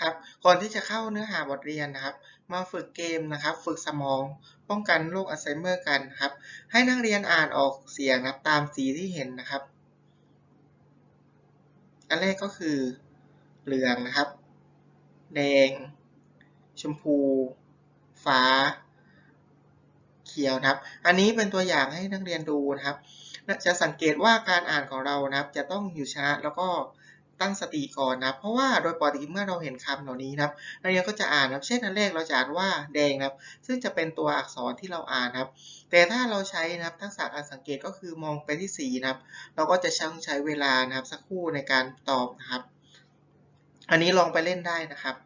ครับ ก่อนที่จะเข้าเนื้อหาบทเรียนนะครับ มาฝึกเกมนะครับ ฝึกสมอง ป้องกันโรคอัลไซเมอร์กันครับ ให้นักเรียนอ่านออกเสียงนับตามสีที่เห็นนะครับ อันแรกก็คือ เหลืองนะครับ แดง ชมพู ฟ้า เขียวนะครับ อันนี้เป็นตัวอย่างให้นักเรียนดูนะครับ จะสังเกตว่าการอ่านของเรานะครับ จะต้องอยู่ช้าแล้วก็ ตั้งสติก่อนนะเพราะว่าโดยปกติเมื่อเราเห็นคำเหล่านี้นะนักเรียนก็จะอ่านนะเช่นอันแรกเราจะอ่านว่าแดงนะซึ่งจะเป็นตัวอักษรที่เราอ่านนะครับ แต่ถ้าเราใช้นะทักษะการสังเกตก็คือมองไปที่สีนะครับ เราก็จะช่างใช้เวลานะครับสักครู่ในการตอบนะครับ อันนี้ลองไปเล่นได้นะครับ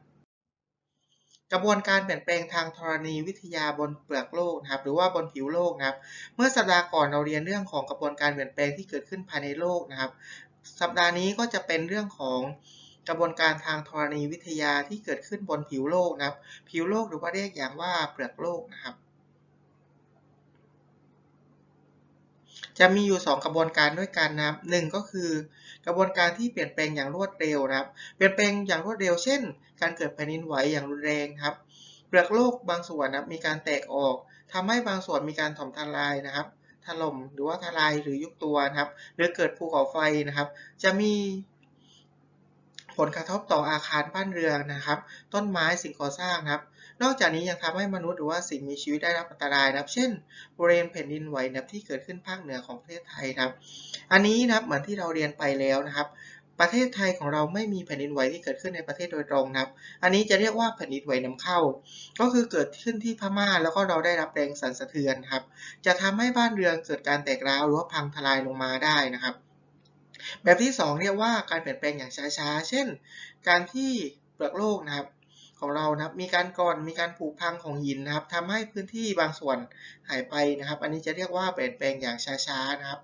กระบวนการเปลี่ยนแปลงทางธรณีวิทยาบนเปลือกโลกนะครับ หรือว่าบนผิวโลกนะครับ เมื่อสัปดาห์ก่อนเราเรียนเรื่องของกระบวนการเปลี่ยนแปลงที่เกิดขึ้นภายในโลกนะครับ สัปดาห์นี้ก็จะเป็นเรื่องของกระบวนการทางธรณีวิทยาที่เกิดขึ้นบนผิวโลกนะครับ ผิวโลกหรือว่าเรียกอย่างว่าเปลือกโลกนะครับ จะมีอยู่ 2 กระบวนการด้วยกันนะครับหก็คือกระบวนการที่เปลี่ยนแปลงอย่างรวดเร็วนะครับ เปลี่ยนแปลงอย่างรวดเร็ว เช่น การเกิดแผ่นดินไหวอย่างรุนแรงครับ เปลือกโลกบางส่วนนะมีการแตกออกทำให้บางส่วนมีการถมทลายนะครับ ถล่มหรือว่าทลายหรือยุบตัวนะครับหรือเกิดภูเขาไฟนะครับ จะมีผลกระทบต่ออาคารบ้านเรือนนะครับ ต้นไม้สิ่งก่อสร้างครับ นอกจากนี้ยังทำให้มนุษย์หรือว่าสิ่งมีชีวิตได้รับอันตรายนะครับ เช่นบริเวณแผ่นดินไหวนะที่เกิดขึ้นภาคเหนือของประเทศไทยนะครับ อันนี้นะครับเหมือนที่เราเรียนไปแล้วนะครับ ประเทศไทยของเราไม่มีแผ่นดินไหวที่เกิดขึ้นในประเทศโดยตรงนะครับ อันนี้จะเรียกว่าแผ่นดินไหวนำเข้า ก็คือเกิดขึ้นที่พม่าแล้วก็เราได้รับแรงสั่นสะเทือนครับ จะทำให้บ้านเรือนเกิดการแตกร้าวหรือว่าพังทลายลงมาได้นะครับ แบบที่ 2 เรียกว่าการเปลี่ยนแปลงอย่างช้าๆ เช่น การที่เปลือกโลกนะครับของเรานะครับมีการก่อนมีการผุพังของหินนะครับทำให้พื้นที่บางส่วนหายไปนะครับ อันนี้จะเรียกว่าเปลี่ยนแปลงอย่างช้าๆนะครับ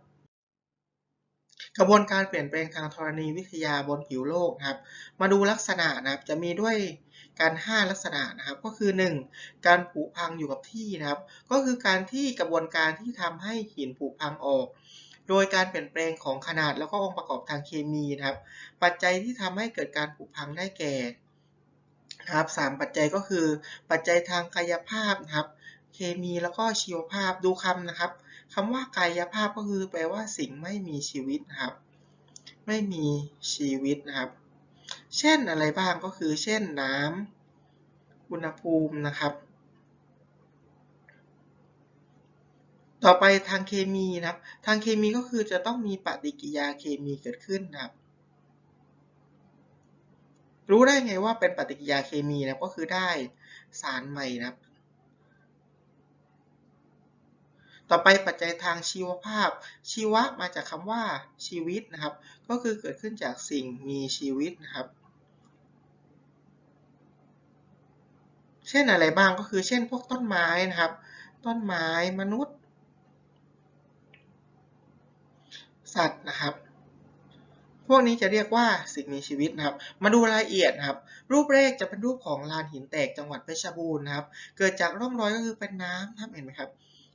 กระบวนการเปลี่ยนแปลงทางธรณีวิทยาบนผิวโลกครับ มาดูลักษณะนะครับจะมีด้วยการ 5 ลักษณะนะครับก็คือ 1. การผุพังอยู่กับที่นะครับ ก็คือการที่กระบวนการที่ทำให้หินผุพังออก โดยการเปลี่ยนแปลงของขนาดแล้วก็องค์ประกอบทางเคมีนะครับ ปัจจัยที่ทำให้เกิดการผุพังได้แก่นะครับสปัจจัยก็คือปัจจัยทางกายภาพนะครับ เคมีแล้วก็ชีวภาพดูคำนะครับ คำว่ากายภาพก็คือแปลว่าสิ่งไม่มีชีวิตนะครับ ไม่มีชีวิตนะครับ เช่นอะไรบ้างก็คือ เช่นน้ำอุณหภูมินะครับ ต่อไปทางเคมีนะครับ ทางเคมีก็คือจะต้องมีปฏิกิยาเคมีเกิดขึ้นนะครับรู้ได้ไงว่าเป็นปฏิกิริยาเคมีนะก็คือได้สารใหม่นะครับ ต่อไปปัจจัยทางชีวภาพ ชีวะมาจากคำว่าชีวิตนะครับ ก็คือเกิดขึ้นจากสิ่งมีชีวิตนะครับ เช่นอะไรบ้างก็คือ เช่น พวกต้นไม้นะครับ ต้นไม้มนุษย์ สัตว์นะครับพวกนี้จะเรียกว่าสิ่งมีชีวิตนะครับ มาดูรายละเอียดนะครับ รูปแรกจะเป็นรูปของลานหินแตกจังหวัดเพชรบูรณ์นะครับ เกิดจากร่องรอยก็คือเป็นน้ำครับเห็นไหมครับ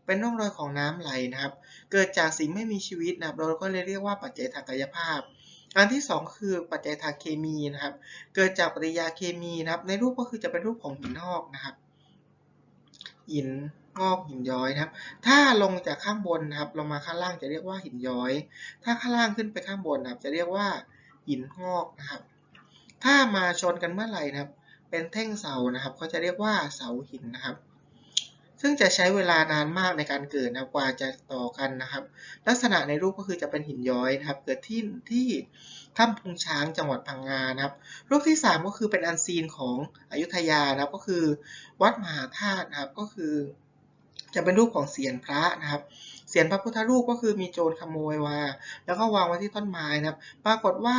เป็นร่องรอยของน้ำไหลนะครับ เกิดจากสิ่งไม่มีชีวิตนะครับ เราก็เลยเรียกว่าปัจจัยทางกายภาพ อันที่ 2 คือปัจจัยทางเคมีนะครับ เกิดจากปฏิกิริยาเคมีนะครับ ในรูปก็คือจะเป็นรูปของหินงอกนะครับ หินงอกหินย้อยนะครับ ถ้าลงจากข้างบนนะครับลงมาข้างล่างจะเรียกว่าหินย้อย ถ้าข้างล่างขึ้นไปข้างบนนะครับ จะเรียกว่าหินงอกนะครับ ถ้ามาชนกันเมื่อไหร่นะครับ เป็นแท่งเสานะครับเขาจะเรียกว่าเสาหินนะครับ ซึ่งจะใช้เวลานานมากในการเกิดนะกว่าจะต่อกันนะครับ ลักษณะในรูปก็คือจะเป็นหินย้อยนะครับ เกิดที่ที่ถ้ำพุงช้างจังหวัดพังงานะครับ รูปที่ 3 ก็คือเป็นอันซีนของอยุธยานะครับ ก็คือวัดมหาธาตุนะครับก็คือ จะเป็นรูปของเสียนพระนะครับเสียนพระพุทธรูปก็คือมีโจรขโมยมาแล้วก็วางไว้ที่ต้นไม้นะครับ ปรากฏว่า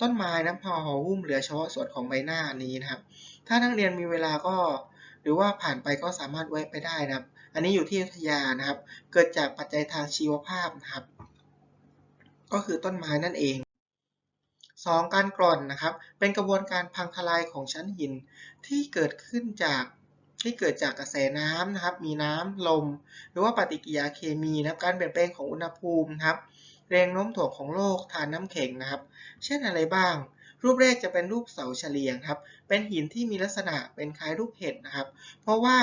ต้นไม้นะพอห่อหุ้มเหลือเฉพาะส่วนของใบหน้านี้นะครับ ถ้านักเรียนมีเวลาก็ หรือว่าผ่านไปก็สามารถแวะไปได้นะครับ อันนี้อยู่ที่อุทยานะครับ เกิดจากปัจจัยทางชีวภาพนะครับ ก็คือต้นไม้นั่นเอง 2. การกร่อนนะครับ เป็นกระบวนการพังทลายของชั้นหินที่เกิดขึ้นจากที่เกิดจากกระแสน้ำนะครับ มีน้ำลม หรือว่าปฏิกิริยาเคมีนะครับ การเปลี่ยนแปลงของอุณหภูมินะครับ แรงโน้มถ่วงของโลกทานน้ำแข็งนะครับ เช่นอะไรบ้าง รูปแรกจะเป็นรูปเสาเฉลียงครับ เป็นหินที่มีลักษณะเป็นคล้ายรูปเห็ดนะครับ เพราะว่า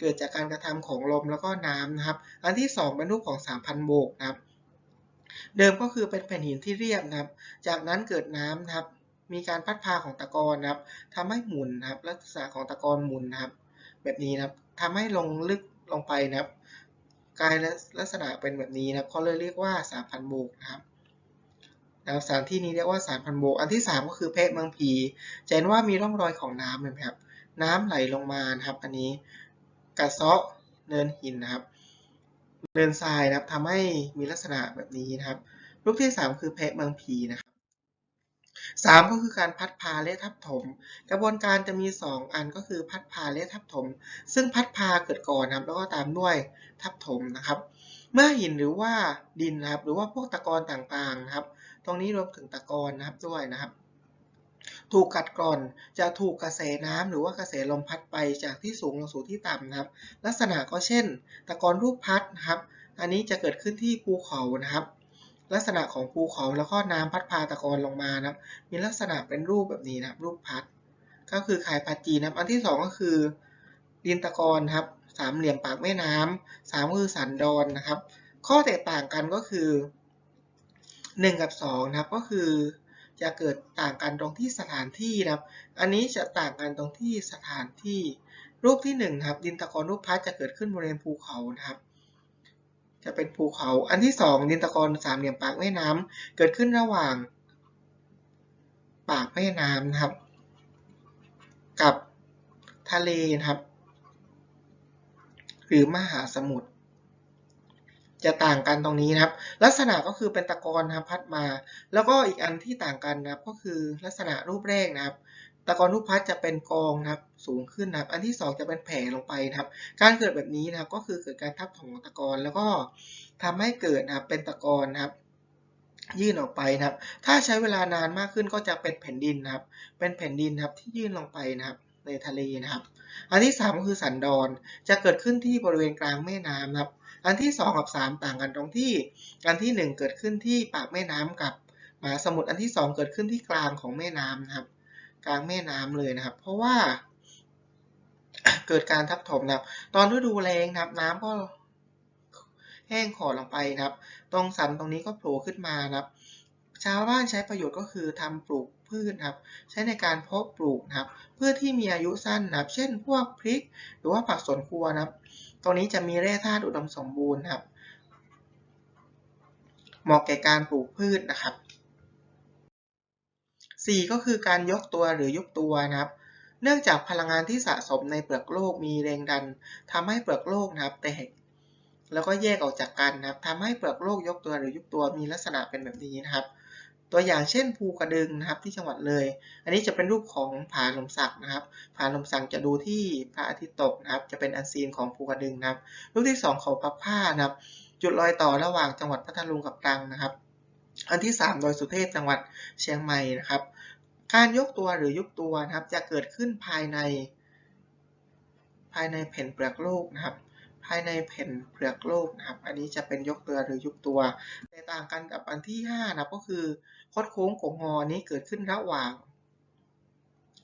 เกิดจากการกระทำของลมแล้วก็น้ำนะครับ อันที่ 2 เป็นรูปของ3,000โบกนะครับ เดิมก็คือเป็นแผ่นหินที่เรียบนะครับ จากนั้นเกิดน้ำนะครับ มีการพัดพาของตะกอนนะครับทำให้หมุนนะครับ ลักษณะของตะกอนหมุนนะครับ แบบนี้นะครับทำให้ลงลึกลงไปนะครับกลายลักษณะเป็นแบบนี้นะครับเขาเลยเรียกว่า3,000โบกนะครับ นะครับสถานที่นี้เรียกว่าสารพันโบก อันที่ 3 ก็คือเพชรเมืองผีจะเห็นว่ามีร่องรอยของน้ำเห็นไหมครับ น้ำไหลลงมานะครับ อันนี้กระเซาะเนินหินนะครับเนินทรายนะครับทำให้มีลักษณะแบบนี้นะครับ รูปที่ 3 คือเพชรเมืองผีนะครับสามก็คือการพัดพาและทับถม กระบวนการจะมี 2 อันก็คือพัดพาและทับถม ซึ่งพัดพาเกิดก่อนนะครับ แล้วก็ตามด้วยทับถมนะครับ เมื่อหินหรือว่าดินนะครับ หรือว่าพวกตะกอนต่างๆนะครับ ตรงนี้รวมถึงตะกอนนะครับด้วยนะครับ ถูกกัดกร่อนจะถูกกระแสน้ำหรือว่ากระแสลมพัดไปจากที่สูงลงสู่ที่ต่ำนะครับ ลักษณะก็เช่น ตะกอนรูปพัดนะครับ อันนี้จะเกิดขึ้นที่ภูเขานะครับ ลักษณะของภูเขาแล้วก็น้ำพัดพาตะกอนลงมานะครับ มีลักษณะเป็นรูปแบบนี้นะครับ รูปพัด ก็คือคายพัดจีนะครับ อันที่ 2 ก็คือดินตะกอนครับสามเหลี่ยมปากแม่น้ำสามคือสันดอนนะครับ ข้อแตกต่างกันก็คือ 1 กับ 2 นะครับ ก็คือจะเกิดต่างกันตรงที่สถานที่นะครับ อันนี้จะต่างกันตรงที่สถานที่ รูปที่1นะครับ ดินตะกอนรูปพัดจะเกิดขึ้นบริเวณภูเขานะครับ จะเป็นภูเขา อันที่ 2 ดินตะกอนสามเหลี่ยมปากแม่น้ำเกิดขึ้นระหว่าง ปากแม่น้ำนะครับ กับทะเลนะครับ หรือมหาสมุทร จะต่างกันตรงนี้นะครับ ลักษณะก็คือเป็นตะกอนนะครับพัดมา แล้วก็อีกอันที่ต่างกันนะครับ ก็คือลักษณะรูปแรกนะครับ ตะกอนรูปพัดจะเป็นกองนะครับสูงขึ้นนะครับ อันที่ 2 จะเป็นแผ่ลงไปนะครับ การเกิดแบบนี้นะครับ ก็คือเกิดการทับถมของตะกอนแล้วก็ทำให้เกิดนะครับเป็นตะกอนนะครับยื่นออกไปนะครับ ถ้าใช้เวลานานมากขึ้นก็จะเป็นแผ่นดินนะครับ เป็นแผ่นดินนะครับที่ยื่นลงไปนะครับ ในทะเลนะครับ อันที่3ก็คือสันดอน จะเกิดขึ้นที่บริเวณกลางแม่น้ำนะครับ อันที่ 2 กับ 3 ต่างกันตรงที่ อันที่ 1 เกิดขึ้นที่ปากแม่น้ำกับมหาสมุทรอันที่ 2 เกิดขึ้นที่กลางของแม่น้ำนะครับ กลางแม่น้ำเลยนะครับ เพราะว่า เกิดการทับถมนะครับ ตอนฤดูแล้งนะครับ น้ำก็แห้งขอดลงไปนะครับ ตรงสันตรงนี้ก็โผล่ขึ้นมานะครับ ชาวบ้านใช้ประโยชน์ก็คือทำปลูกพืชครับ ใช้ในการเพาะปลูกนะครับเพื่อที่มีอายุสั้นนะครับ เช่น พวกพริก หรือว่าผักสวนครัวนะครับ ตรงนี้จะมีแร่ธาตุอุดมสมบูรณ์ครับ เหมาะแก่การปลูกพืชนะครับ 4 ก็คือการยกตัวหรือยุบตัวนะครับเนื่องจากพลังงานที่สะสมในเปลือกโลกมีแรงดันทำให้เปลือกโลกนะครับแตกแล้วก็แยกออกจากกันนะครับทำให้เปลือกโลกยกตัวหรือยุบตัวมีลักษณะเป็นแบบนี้นะครับ ตัวอย่างเช่นภูกระดึงนะครับที่จังหวัดเลย อันนี้จะเป็นรูปของผาลมสักนะครับผาลมสักจะดูที่พระอาทิตย์ตกนะครับจะเป็นอันซีนของภูกระดึงนะครับ รูปที่ 2 เขาพับผ้านะครับ จุดรอยต่อระหว่างจังหวัดพัทลุงกับตรังนะครับ อันที่3โดยสุเทพจังหวัดเชียงใหม่นะครับ การยกตัวหรือยุบตัวนะครับจะเกิดขึ้นภายใน ภายในแผ่นเปลือกโลกนะครับ ภายในแผ่นเปลือกโลกนะครับ อันนี้จะเป็นยกตัวหรือยุบตัว แต่ต่างกันกับอันที่5นะก็คือคดโค้งโกงงอนี้เกิดขึ้นระหว่าง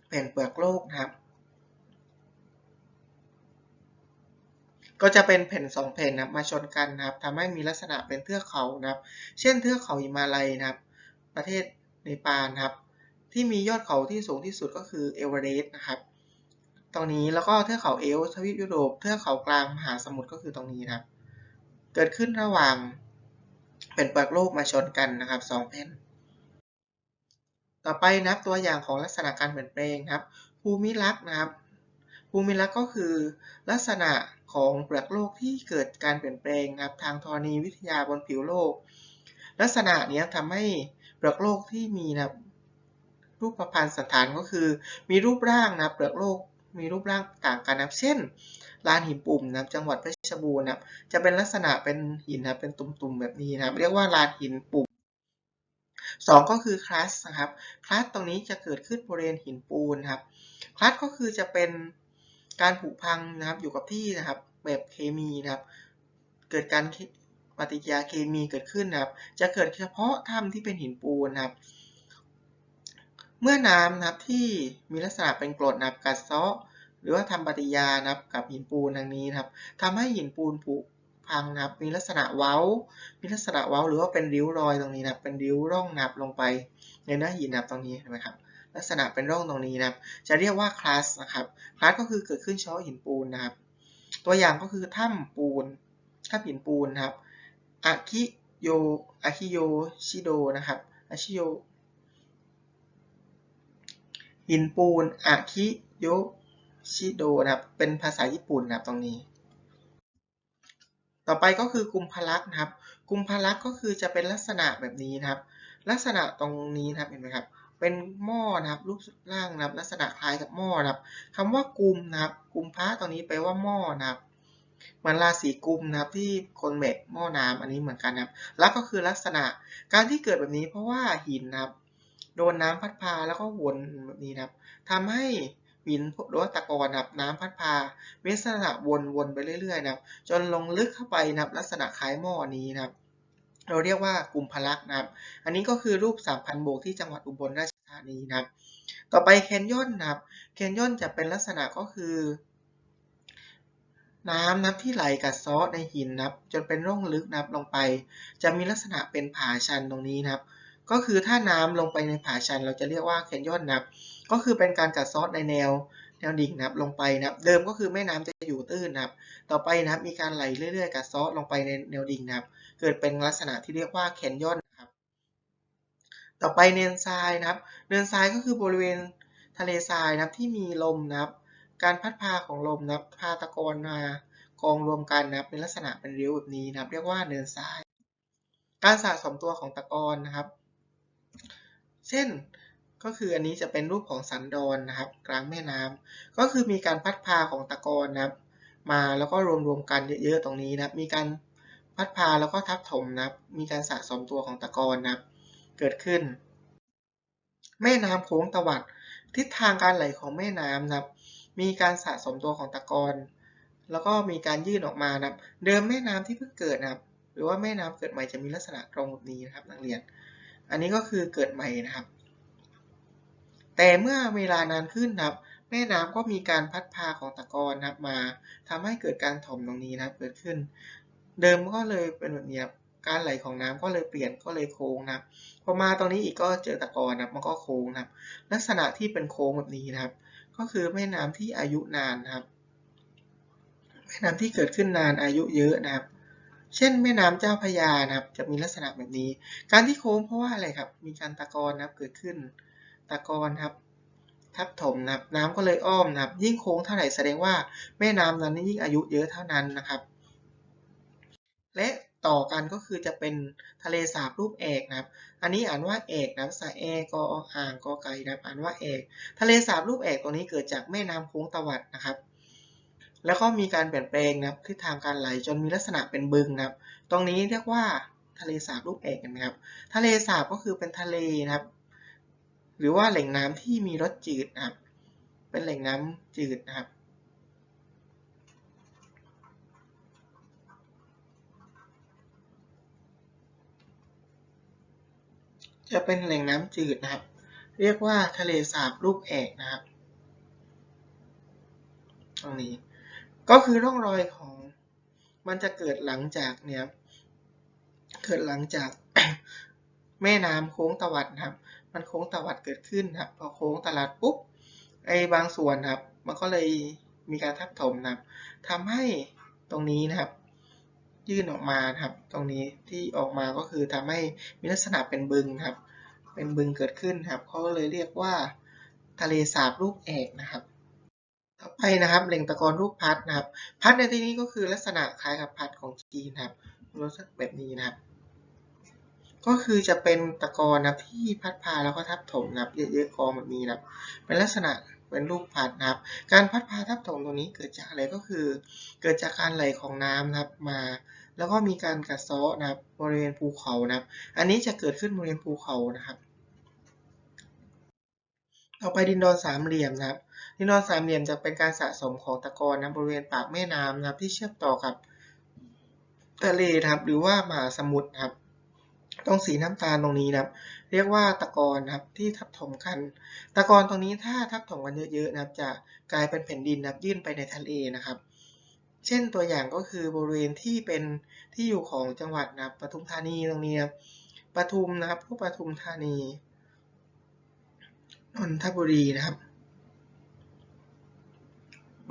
แผ่นเปลือกโลกนะครับ ก็จะเป็นแผ่น2แผ่นนะมาชนกันนะครับทำให้มีลักษณะเป็นเทือกเขานะครับ เช่นเทือกเขาหิมาลัยนะครับ ประเทศเนปาลนะครับ ที่มียอดเขาที่สูงที่สุดก็คือเอเวอเรสต์นะครับ ตรงนี้แล้วก็เทือกเขาเอลทวีปยุโรปเทือกเขากลางมหาสมุทรก็คือตรงนี้นะครับ เกิดขึ้นระหว่างแผ่นเปลือกโลกมาชนกันนะครับสองแผ่น ต่อไปนับตัวอย่างของลักษณะการเปลี่ยนแปลงครับ ภูมิลักษณ์นะครับ ภูมิลักษณ์ก็คือลักษณะของเปลือกโลกที่เกิดการเปลี่ยนแปลงนะครับ ทางธรณีวิทยาบนผิวโลก ลักษณะนี้ทำให้เปลือกโลกที่มีนะครับรูปประพันธ์สันฐานก็คือ มีรูปร่างนะเปลือกโลก มีรูปร่างต่างกันนะเช่นลานหินปุ่มนะจังหวัดเพชรบูรณ์นะจะเป็นลักษณะเป็นหินนะเป็นตุ่มๆแบบนี้นะเรียกว่าลานหินปุ่มสองก็คือคลัสนะครับคลัสตรงนี้จะเกิดขึ้นบริเวณหินปูนครับคลัสก็คือจะเป็นการผุพังนะครับอยู่กับที่นะครับแบบเคมีนะครับ เกิดการปฏิกิริยาเคมีเกิดขึ้นนะครับ จะเกิดเฉพาะถ้ำที่เป็นหินปูนนะครับ เมื่อน้ำนะครับที่มีลักษณะเป็นกรดนะครับกัดเซาะหรือว่าทำปฏิกิริยานะครับกับหินปูนดังนี้นะครับทำให้หินปูนผุพังนะครับมีลักษณะเว้า มีลักษณะเว้าหรือว่าเป็นริ้วรอยตรงนี้นะครับเป็นริ้วร่องนะครับลงไปในเนื้อหินนะครับตรงนี้เห็นไหมครับลักษณะเป็นร่องตรงนี้นะครับ จะเรียกว่าคลาสนะครับคลาสก็คือเกิดขึ้นเฉพาะหินปูนนะครับ ตัวอย่างก็คือถ้ำปูนถ้ำหินปูนนะครับอาคิโยอาคิโยชิโดนะครับอาคิโย หินปูนอาคิโยชิโดนะครับ เป็นภาษาญี่ปุ่นนะครับตรงนี้ ต่อไปก็คือกุมภลักษ์นะครับ กุมภลักษ์ก็คือจะเป็นลักษณะแบบนี้นะครับ ลักษณะตรงนี้นะครับเห็นไหมครับ เป็นหม้อนะครับรูปร่างนะครับ ลักษณะคล้ายกับหม้อนะครับคำว่ากุมนะครับ กุมพระตรงนี้แปลว่าหม้อนะครับมือนราศีกุมนะครับที่คนเมกหม้อน้ำอันนี้เหมือนกันนะครับแล้วก็คือลักษณะการที่เกิดแบบนี้เพราะว่าหินนะครับ โดนน้ำพัดพาแล้วก็วนแบบนี้นะครับทำให้หินหรือว่าตะกอนนะครับน้ำพัดพามีลักษณะวนๆไปเรื่อยๆนะครับ จนลงลึกเข้าไปนะครับลักษณะคล้ายหม้อนี้นะครับ เราเรียกว่ากลุ่มพลักนะครับ อันนี้ก็คือรูป 3,000 โบกที่จังหวัดอุบลราชธานีนะครับ ต่อไปแคนยอนนะครับแคนยอนจะเป็นลักษณะก็คือ น้ำนะครับที่ไหลกัดเซาะในหินนะครับ จนเป็นร่องลึกนะครับลงไป จะมีลักษณะเป็นผาชันตรงนี้นะครับ ก็คือถ้าน้ำลงไปในผาชัน เราจะเรียกว่าแคนยอนนะครับ ก็คือเป็นการกัดเซาะในแนวแนวดิ่งนะครับลงไปนะครับ เดิมก็คือแม่น้ำจะอยู่ตื้นนะครับ ต่อไปนะครับมีการไหลเรื่อยๆกัดเซาะลงไปในแนวดิ่งนะครับ เกิดเป็นลักษณะที่เรียกว่าแคนยอนนะครับ ต่อไปเนินทรายนะครับ เนินทรายก็คือบริเวณทะเลทรายนะครับที่มีลมนะครับ การพัดพาของลมนะครับพาตะกอนมากองรวมกันนะครับเป็นลักษณะเป็นริ้วแบบนี้นะครับ เรียกว่าเนินทราย การสะสมตัวของตะกอนนะครับ เช่นก็คืออันนี้จะเป็นรูปของสันดอนนะครับ กลางแม่น้ำก็คือมีการพัดพาของตะกอนนะครับ มาแล้วก็รวมๆกันเยอะๆตรงนี้นะครับ มีการพัดพาแล้วก็ทับถมนะครับ มีการสะสมตัวของตะกอนนะครับ เกิดขึ้น แม่น้ำโค้งตวัดทิศทางการไหลของแม่น้ำนะครับ มีการสะสมตัวของตะกอนแล้วก็มีการยื่นออกมานะครับ เดิมแม่น้ำที่เพิ่งเกิดนะครับ หรือว่าแม่น้ำเกิดใหม่จะมีลักษณะตรงแบบนี้นะครับ นักเรียน อันนี้ก็คือเกิดใหม่นะครับ แต่เมื่อเวลานานขึ้นนะครับ แม่น้ำก็มีการพัดพาของตะกอนนะครับมาทำให้เกิดการถมตรงนี้นะครับเกิดขึ้น เดิมก็เลยเป็นแบบนี้ครับการไหลของน้ำก็เลยเปลี่ยนก็เลยโค้งนะครับพอมาตรงนี้อีกก็เจอตะกอนนะครับมันก็โค้งนะครับ ลักษณะที่เป็นโค้งแบบนี้นะครับ ก็คือแม่น้ำที่อายุนานนะครับแม่น้ำที่เกิดขึ้นนานอายุเยอะนะครับ เช่นแม่น้ำเจ้าพยานะครับ จะมีลักษณะแบบนี้ การที่โค้งเพราะว่าอะไรครับ มีการตะกอนนะครับเกิดขึ้น ตะกอนครับ ทับถมนะครับ น้ำก็เลยอ้อมนะครับ ยิ่งโค้งเท่าไหร่แสดงว่าแม่น้ำนั้นยิ่งอายุเยอะเท่านั้นนะครับ และต่อกันก็คือจะเป็นทะเลสาบรูปเอกนะครับ อันนี้อ่านว่าเอกนะครับสายเอกออ่างกอไก่นะครับ อ่านว่าเอก ทะเลสาบรูปเอกตรงนี้เกิดจากแม่น้ำโค้งตะวัดนะครับ แล้วก็มีการเปลี่ยนแปลงนะครับทิศทางการไหลจนมีลักษณะเป็นบึงนะครับ ตรงนี้เรียกว่าทะเลสาบรูปเอกนะครับ ทะเลสาบก็คือเป็นทะเลนะครับ หรือว่าแหล่งน้ำที่มีรสจืดนะครับ เป็นแหล่งน้ำจืดนะครับจะเป็นแหล่งน้ำจืดนะครับ เรียกว่าทะเลสาบรูปเอกนะครับ ตรงนี้ ก็คือร่องรอยของมันจะเกิดหลังจากเนี่ยเกิดหลังจากแม่น้ำโค้งตะวัดนะครับ มันโค้งตะวัดเกิดขึ้นครับ พอโค้งตลัดปุ๊บไอ้บางส่วนครับ มันก็เลยมีการทับถมนะครับทำให้ตรงนี้นะครับ ยื่นออกมาครับ ตรงนี้ที่ออกมาก็คือทำให้มีลักษณะเป็นบึงครับ เป็นบึงเกิดขึ้นครับเขาเลยเรียกว่าทะเลสาบรูปเอกนะครับ ต่อไปนะครับแหล่งตะกอนรูปพัดนะครับ พัดในที่นี้ก็คือลักษณะคล้ายกับพัดของจีนครับรสแบบนี้นะครับ ก็คือจะเป็นตะกอนนะที่พัดพาแล้วก็ทับถมนะครับเยอะๆกองแบบนี้นะครับ เป็นลักษณะเป็นรูปพัดนะครับ การพัดพาทับถมตรงนี้เกิดจากอะไรก็คือ เกิดจากการไหลของน้ำนะครับมา แล้วก็มีการกัดเซาะนะครับบริเวณภูเขานะครับ อันนี้จะเกิดขึ้นบริเวณภูเขานะครับ ต่อไปดินดอนสามเหลี่ยมนะครับ ดินอนสามเหลี่ยมจะเป็นการสะสมของตะกอนนะบริเวณปากแม่น้ำนะครับที่เชื่อมต่อกับทะเลนะครับ หรือว่ามหาสมุทรครับ ตรงสีน้ำตาลตรงนี้นะครับ เรียกว่าตะกอนนะครับที่ทับถมกัน ตะกอนตรงนี้ถ้าทับถมกันเยอะๆนะครับ จะกลายเป็นแผ่นดินนะครับยื่นไปในทะเลนะครับ เช่นตัวอย่างก็คือบริเวณที่เป็นที่อยู่ของจังหวัดนะครับปทุมธานีตรงนี้นะครับปทุมนะครับพวกปทุมธานีนนทบุรีนะครับ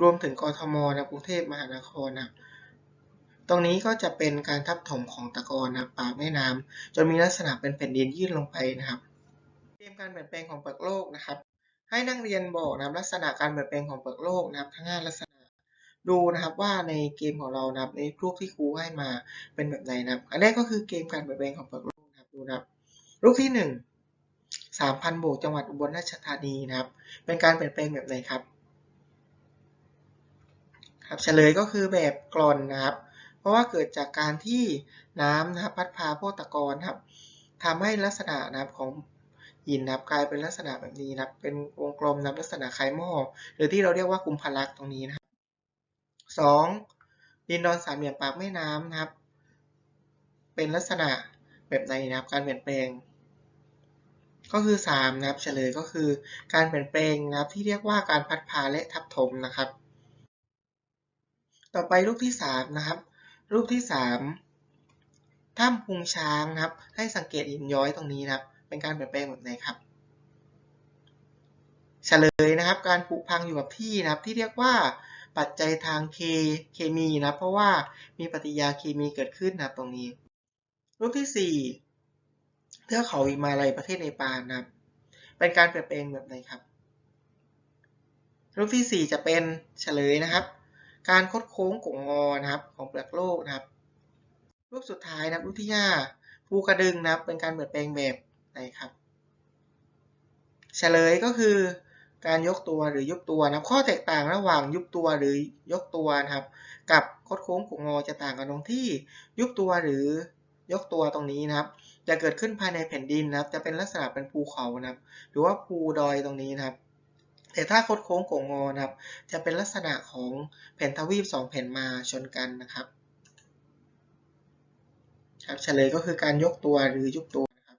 รวมถึงกทมนะกรุงเทพมหานครนะตรงนี้ก็จะเป็นการทับถมของตะกอนนะครับปากแม่น้ำจนมีลักษณะเป็นแผ่นดินยื่นลงไปนะครับเกมการเปลี่ยนแปลงของเปลือกโลกนะครับ ให้นักเรียนบอกนะลักษณะการเปลี่ยนแปลงของเปลือกโลกนะครับ ทั้งห้าลักษณะดูนะครับว่าในเกมของเรานะครับในรูปที่ครูให้มาเป็นแบบไหนนะครับ อันแรกก็คือเกมการเปลี่ยนแปลงของเปลือกโลกนะครับดูนะครับรูปที่หนึ่งสามพันโบกจังหวัดอุบลราชธานีนะครับ เป็นการเปลี่ยนแปลงแบบไหนครับ ครับเฉลยก็คือแบบกรอนนะครับ เพราะว่าเกิดจากการที่น้ำนะครับพัดพาพวกตะกอนครับทำให้ลักษณะนะครับของหินนะครับกลายเป็นลักษณะแบบนี้นะครับ เป็นวงกลมนะครับลักษณะคล้ายหม้อหรือที่เราเรียกว่ากุมภลักษ์ตรงนี้นะครับสองดินดอนสามเหลี่ยมปากแม่น้ำนะครับ เป็นลักษณะแบบไหนนะครับการเปลี่ยนแปลง ก็คือ 3 นะครับเฉลยก็คือการเปลี่ยนแปลงนะครับที่เรียกว่าการพัดพาและทับถมนะครับ ต่อไปรูปที่3นะครับ รูปที่3ถ้ำพุงช้างนะครับ ให้สังเกตหินย้อยตรงนี้นะครับ เป็นการเปลี่ยนแปลงแบบไหนครับเฉลยนะครับ การผุพังอยู่กับที่นะครับ ที่เรียกว่าปัจจัยทางเคเคมีนะเพราะว่ามีปฏิกิริยาเคมีเกิดขึ้นนะตรงนี้ รูปที่4เทือกเขาหิมาลัยประเทศเนปาลนะครับ เป็นการเปลี่ยนแปลงแบบไหนครับ รูปที่4จะเป็นเฉลยนะครับ การคดโค้งกงงอนะครับ ของเปลือกโลกนะครับ รูปสุดท้ายนะครับรูปที่5ภูกระดึงนะครับ เป็นการเปลี่ยนแปลงแบบไหนครับ เฉลยก็คือการยกตัวหรือยุบตัวนะครับ ข้อแตกต่างระหว่างยุบตัวหรือยกตัวนะครับ กับคดโค้งกงงอจะต่างกันตรงที่ยุบตัวหรือยกตัวตรงนี้นะครับ จะเกิดขึ้นภายในแผ่นดินนะครับ จะเป็นลักษณะเป็นภูเขานะครับ หรือว่าภูดอยตรงนี้นะครับ แต่ถ้าคดโค้งโก่งงอนะครับ จะเป็นลักษณะของแผ่นทวีปสองแผ่นมาชนกันนะครับครับเฉลยก็คือการยกตัวหรือยุบตัวนะครับ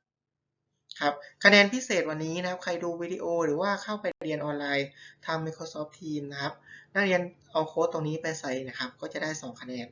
ครับคะแนนพิเศษวันนี้นะครับ ใครดูวิดีโอหรือว่าเข้าไปเรียนออนไลน์ทาง Microsoft Teams นะครับ นักเรียนเอาโค้ดตรงนี้ไปใส่นะครับ ก็จะได้ 2 คะแนน